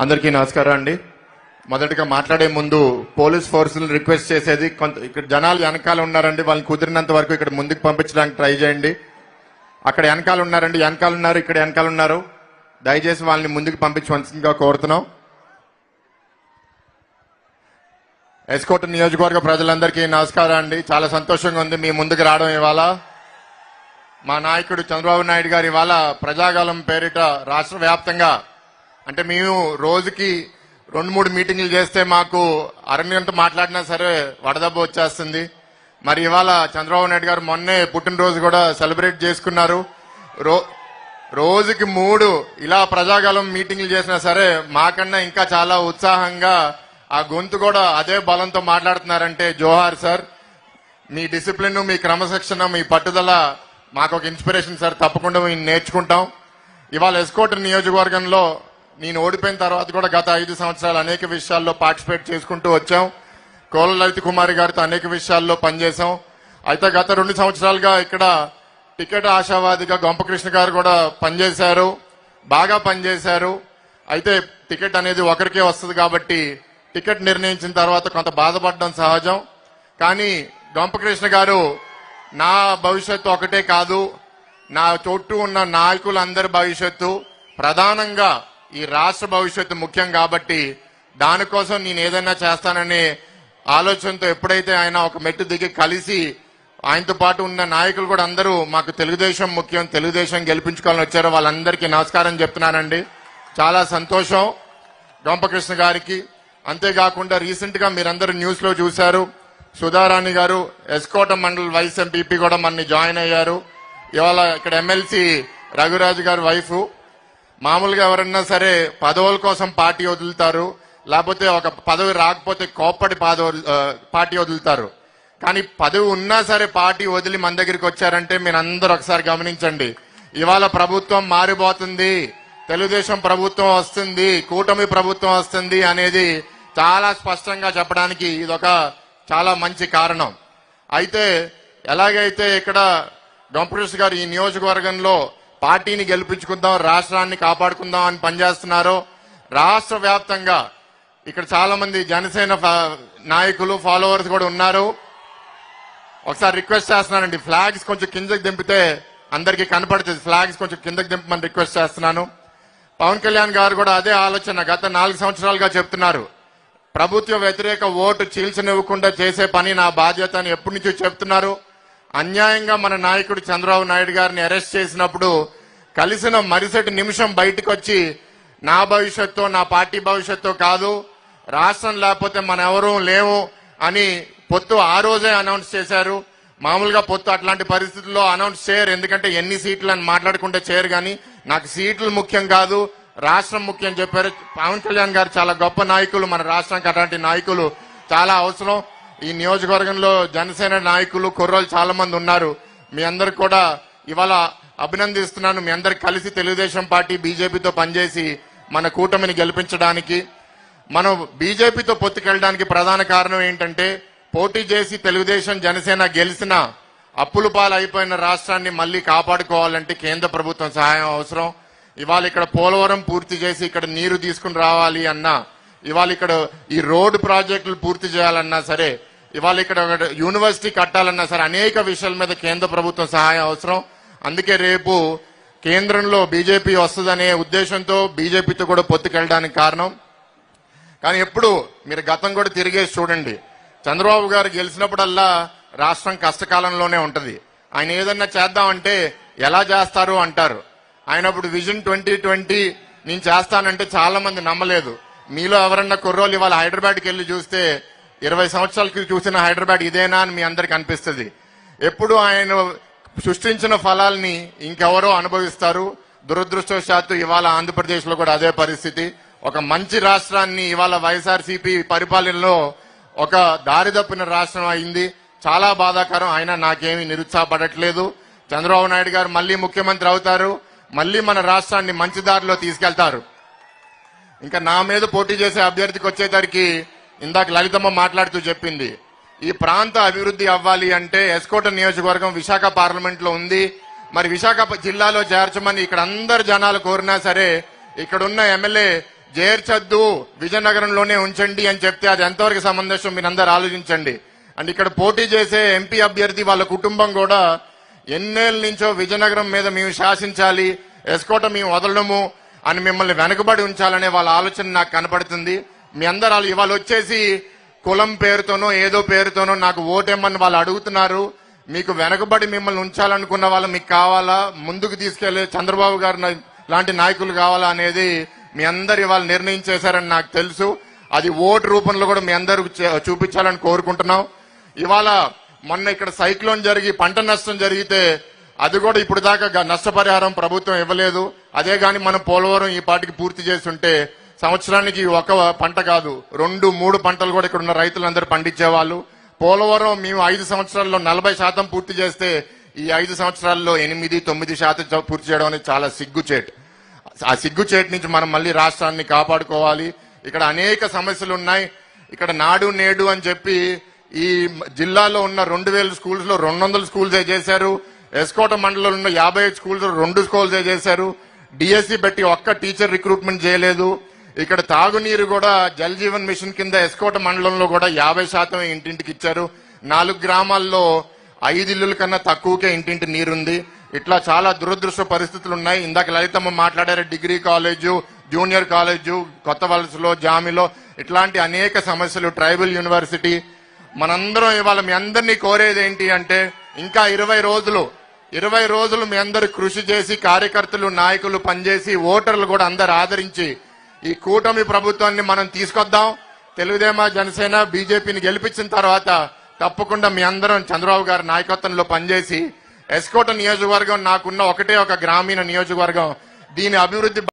అందరికీ నమస్కారం అండి. మొదటగా మాట్లాడే ముందు పోలీస్ ఫోర్సులు రిక్వెస్ట్ చేసేది కొంత ఇక్కడ జనాలు వెనకాల ఉన్నారండి. వాళ్ళని కుదిరినంత వరకు ఇక్కడ ముందుకు పంపించడానికి ట్రై చేయండి. అక్కడ వెనకాల ఉన్నారండి. వెనకాల ఉన్నారు ఇక్కడ వెనకాల ఉన్నారు. దయచేసి వాళ్ళని ముందుకు పంపించవలసిందిగా కోరుతున్నాం. ఎస్కోట నియోజకవర్గ ప్రజలందరికీ నమస్కారం అండి. చాలా సంతోషంగా ఉంది మీ ముందుకు రావడం ఇవాళ. మా నాయకుడు చంద్రబాబు నాయుడు గారు ఇవాళ ప్రజాగాలం పేరిట రాష్ట్ర వ్యాప్తంగా అంటే మేము రోజుకి రెండు మూడు మీటింగ్లు చేస్తే మాకు అరగంట మాట్లాడినా సరే వడదెబ్బ వచ్చేస్తుంది. మరి ఇవాళ చంద్రబాబు నాయుడు గారు మొన్నే పుట్టినరోజు కూడా సెలబ్రేట్ చేసుకున్నారు. రో రోజుకి మూడు ఇలా ప్రజాగలం మీటింగ్లు చేసినా సరే మాకన్నా ఇంకా చాలా ఉత్సాహంగా ఆ గొంతు కూడా అదే బలంతో మాట్లాడుతున్నారంటే జోహార్ సార్. మీ డిసిప్లిన్ మీ క్రమశిక్షణ మీ పట్టుదల మాకు ఒక ఇన్స్పిరేషన్ సార్. తప్పకుండా మేము నేర్చుకుంటాం. ఇవాళ ఎస్కోట నియోజకవర్గంలో నేను ఓడిపోయిన తర్వాత కూడా గత ఐదు సంవత్సరాలు అనేక విషయాల్లో పార్టిసిపేట్ చేసుకుంటూ వచ్చాం. కోల లలిత కుమారి గారితో అనేక విషయాల్లో పనిచేశాం. అయితే గత రెండు సంవత్సరాలుగా ఇక్కడ టికెట్ ఆశావాదిగా గొంపకృష్ణ గారు కూడా పనిచేశారు. బాగా పనిచేశారు. అయితే టికెట్ అనేది ఒకరికే వస్తుంది కాబట్టి టికెట్ నిర్ణయించిన తర్వాత కొంత బాధపడడం సహజం. కానీ గొంపకృష్ణ గారు నా భవిష్యత్తు ఒకటే కాదు. నా చుట్టూ ఉన్న నాయకులందరి భవిష్యత్తు ప్రధానంగా ఈ రాష్ట్ర భవిష్యత్తు ముఖ్యం కాబట్టి దానికోసం నేను ఏదైనా చేస్తాననే ఆలోచనతో ఎప్పుడైతే ఆయన ఒక మెట్టు దిగి కలిసి ఆయనతో పాటు ఉన్న నాయకులు కూడా అందరూ మాకు తెలుగుదేశం ముఖ్యం తెలుగుదేశం గెలిపించుకోవాలని వచ్చారో వాళ్ళందరికీ నమస్కారం చెప్తున్నానండి. చాలా సంతోషం గొంపకృష్ణ గారికి. అంతేకాకుండా రీసెంట్గా మీరందరూ న్యూస్లో చూశారు. సుధారాణి గారు ఎస్కోట మండల్ వైస్ ఎంపీపీ కూడా మనని జాయిన్ అయ్యారు. ఇవాళ ఇక్కడ ఎమ్మెల్సీ రఘురాజు గారి వైఫ్. మామూలుగా ఎవరన్నా సరే పదవుల కోసం పార్టీ వదులుతారు లేకపోతే ఒక పదవి రాకపోతే కోప్పటి పదవులు పార్టీ వదులుతారు. కానీ పదవి ఉన్నా సరే పార్టీ వదిలి మన దగ్గరికి వచ్చారంటే మీరు అందరూ ఒకసారి గమనించండి. ఇవాళ ప్రభుత్వం మారిపోతుంది తెలుగుదేశం ప్రభుత్వం వస్తుంది కూటమి ప్రభుత్వం వస్తుంది అనేది చాలా స్పష్టంగా చెప్పడానికి ఇదొక చాలా మంచి కారణం. అయితే ఎలాగైతే ఇక్కడ గంపకృష్ణ గారు ఈ నియోజకవర్గంలో పార్టీని గెలిపించుకుందాం రాష్ట్రాన్ని కాపాడుకుందాం అని పనిచేస్తున్నారో రాష్ట్ర వ్యాప్తంగా ఇక్కడ చాలా మంది జనసేన నాయకులు ఫాలోవర్స్ కూడా ఉన్నారు. ఒకసారి రిక్వెస్ట్ చేస్తున్నానండి ఫ్లాగ్స్ కొంచెం కిందకి దింపితే అందరికీ కనపడుతుంది. ఫ్లాగ్స్ కొంచెం కిందకి దింపమని రిక్వెస్ట్ చేస్తున్నాను. పవన్ కళ్యాణ్ గారు కూడా అదే ఆలోచన గత నాలుగు సంవత్సరాలుగా చెప్తున్నారు. ప్రభుత్వ వ్యతిరేక ఓటు చీల్చనివ్వకుండా చేసే పని నా బాధ్యత అని ఎప్పటి నుంచో చెప్తున్నారు. అన్యాయంగా మన నాయకుడు చంద్రబాబు నాయుడు గారిని అరెస్ట్ చేసినప్పుడు కలిసిన మరుసటి నిమిషం బయటకు వచ్చి నా భవిష్యత్తు నా పార్టీ భవిష్యత్తు కాదు రాష్ట్రం లేకపోతే మన ఎవరూ లేవు అని పొత్తు ఆ రోజే అనౌన్స్ చేశారు. మామూలుగా పొత్తు అట్లాంటి పరిస్థితుల్లో అనౌన్స్ చేయరు ఎందుకంటే ఎన్ని సీట్లు అని మాట్లాడుకుంటే చేయరు కానీ నాకు సీట్లు ముఖ్యం కాదు రాష్ట్రం ముఖ్యం చెప్పారు. పవన్ కళ్యాణ్ గారు చాలా గొప్ప నాయకులు మన రాష్ట్రానికి అట్లాంటి నాయకులు చాలా అవసరం. ఈ నియోజకవర్గంలో జనసేన నాయకులు కుర్రోలు చాలా మంది ఉన్నారు. మీ అందరు కూడా ఇవాళ అభినందిస్తున్నాను మీ అందరికి కలిసి తెలుగుదేశం పార్టీ బీజేపీతో పనిచేసి మన కూటమిని గెలిపించడానికి. మనం బీజేపీతో పొత్తుకెళ్ళడానికి ప్రధాన కారణం ఏంటంటే పోటీ చేసి తెలుగుదేశం జనసేన గెలిచిన అప్పులు పాలైపోయిన రాష్ట్రాన్ని మళ్ళీ కాపాడుకోవాలంటే కేంద్ర ప్రభుత్వం సహాయం అవసరం. ఇవాళ ఇక్కడ పోలవరం పూర్తి చేసి ఇక్కడ నీరు తీసుకుని రావాలి అన్నా ఇవాళ ఇక్కడ ఈ రోడ్డు ప్రాజెక్టులు పూర్తి చేయాలన్నా సరే ఇవాళ ఇక్కడ ఒక యూనివర్సిటీ కట్టాలన్నా సరే అనేక విషయాల మీద కేంద్ర ప్రభుత్వం సహాయం అవసరం. అందుకే రేపు కేంద్రంలో బీజేపీ వస్తుందనే ఉద్దేశంతో బీజేపీతో కూడా పొత్తుకెళ్ళడానికి కారణం. కానీ ఎప్పుడు మీరు గతం కూడా తిరిగేసి చూడండి. చంద్రబాబు గారు గెలిచినప్పుడల్లా రాష్ట్రం కష్టకాలంలోనే ఉంటుంది. ఆయన ఏదన్నా చేద్దామంటే ఎలా చేస్తారు అంటారు. ఆయన ఇప్పుడు విజన్ ట్వంటీ ట్వంటీ నేను చేస్తానంటే చాలా మంది నమ్మలేదు. మీలో ఎవరన్నా కుర్రోలు ఇవాళ హైదరాబాద్కి వెళ్ళి చూస్తే ఇరవై సంవత్సరాలకి చూసిన హైదరాబాద్ ఇదేనా అని మీ అందరికి అనిపిస్తుంది. ఎప్పుడు ఆయన సృష్టించిన ఫలాల్ని ఇంకెవరో అనుభవిస్తారు. దురదృష్టవశాత్తు ఇవాళ ఆంధ్రప్రదేశ్లో కూడా అదే పరిస్థితి. ఒక మంచి రాష్ట్రాన్ని ఇవాళ వైఎస్ఆర్సీపీ పరిపాలనలో ఒక దారిదప్పిన రాష్ట్రం అయింది. చాలా బాధాకరం. అయినా నాకేమీ నిరుత్సాహపడట్లేదు. చంద్రబాబు నాయుడు గారు మళ్ళీ ముఖ్యమంత్రి అవుతారు. మళ్ళీ మన రాష్ట్రాన్ని మంచి దారిలో తీసుకెళ్తారు. ఇంకా నా మీద పోటీ చేసే అభ్యర్థికి వచ్చేసరికి ఇందాక లలితమ్మ మాట్లాడుతూ చెప్పింది. ఈ ప్రాంత అభివృద్ధి అవ్వాలి అంటే ఎస్కోట నియోజకవర్గం విశాఖ పార్లమెంట్లో ఉంది. మరి విశాఖ జిల్లాలో చేర్చమని ఇక్కడ అందరు జనాలు కోరినా సరే ఇక్కడున్న ఎమ్మెల్యే చేర్చద్దు విజయనగరంలోనే ఉంచండి అని చెప్తే అది ఎంతవరకు సమంజసం మీరందరూ ఆలోచించండి. అండ్ ఇక్కడ పోటీ చేసే ఎంపీ అభ్యర్థి వాళ్ళ కుటుంబం కూడా ఎన్నేళ్ళ నుంచో విజయనగరం మీద మేము శాసించాలి ఎస్కోట మేము వదలడము అని మిమ్మల్ని వెనుకబడి ఉంచాలనే వాళ్ళ ఆలోచన నాకు కనపడుతుంది. మీ అందరు వాళ్ళు ఇవాళ వచ్చేసి కులం పేరుతోనో ఏదో పేరుతోనో నాకు ఓటేమని వాళ్ళు అడుగుతున్నారు. మీకు వెనకబడి మిమ్మల్ని ఉంచాలనుకున్న వాళ్ళు మీకు కావాలా? ముందుకు తీసుకెళ్ళే చంద్రబాబు గారు లాంటి నాయకులు కావాలా అనేది మీ అందరు ఇవాళ నిర్ణయం చేశారని నాకు తెలుసు. అది ఓటు రూపంలో కూడా మీ అందరూ చే- చూపించాలని కోరుకుంటున్నాం. ఇవాళ మొన్న ఇక్కడ సైక్లోన్ జరిగి పంట నష్టం జరిగితే అది కూడా ఇప్పుడు దాకా గ- నష్టపరిహారం ప్రభుత్వం ఇవ్వలేదు. అదే గాని మనం పోలవరం ఈ పాటికి పూర్తి చేస్తుంటే సంవత్సరానికి ఒక పంట కాదు రెండు మూడు పంటలు కూడా ఇక్కడ ఉన్న రైతులందరూ పండించేవాళ్ళు. పోలవరం మేము ఐదు సంవత్సరాల్లో నలభై శాతం పూర్తి చేస్తే ఈ ఐదు సంవత్సరాల్లో ఎనిమిది తొమ్మిది శాతం పూర్తి చేయడం అనేది చాలా సిగ్గుచేటు. ఆ సిగ్గుచేటు నుంచి మనం మళ్ళీ రాష్ట్రాన్ని కాపాడుకోవాలి. ఇక్కడ అనేక సమస్యలు ఉన్నాయి. ఇక్కడ నాడు నేడు అని చెప్పి ఈ జిల్లాలో ఉన్న రెండు వేల స్కూల్స్లో రెండు వందల స్కూల్స్ చేశారు? ఎస్కోట మండలంలో ఉన్న యాభై ఐదు స్కూల్స్ రెండు స్కూల్స్ చేశారు? డిఎస్సి పెట్టి ఒక్క టీచర్ రిక్రూట్మెంట్ చేయలేదు. ఇక్కడ తాగునీరు కూడా జల్ జీవన్ మిషన్ కింద ఎస్కోట మండలంలో కూడా యాభై శాతం ఇంటింటికి ఇచ్చారు. నాలుగు గ్రామాల్లో ఐదు ఇల్లుల కన్నా తక్కువకే ఇంటింటి నీరుంది. ఇట్లా చాలా దురదృష్ట పరిస్థితులు ఉన్నాయి ఇందాక లలితమ్మ మాట్లాడారు డిగ్రీ కాలేజు జూనియర్ కాలేజు కొత్త వలసలో జామిలో ఇట్లాంటి అనేక సమస్యలు ట్రైబల్ యూనివర్సిటీ. మనందరం ఇవాళ మీ అందరినీ కోరేది ఏంటి అంటే ఇంకా ఇరవై రోజులు ఇరవై రోజులు మీ అందరు కృషి చేసి కార్యకర్తలు నాయకులు పనిచేసి ఓటర్లు కూడా అందరు ఆదరించి ఈ కూటమి ప్రభుత్వాన్ని మనం తీసుకొద్దాం. తెలుగుదేమ జనసేన బీజేపీని గెలిపించిన తర్వాత తప్పకుండా మీ అందరం చంద్రబాబు గారి నాయకత్వంలో పనిచేసి ఎస్కోట నియోజకవర్గం నాకున్న ఒకటే ఒక గ్రామీణ నియోజకవర్గం. దీని అభివృద్ధి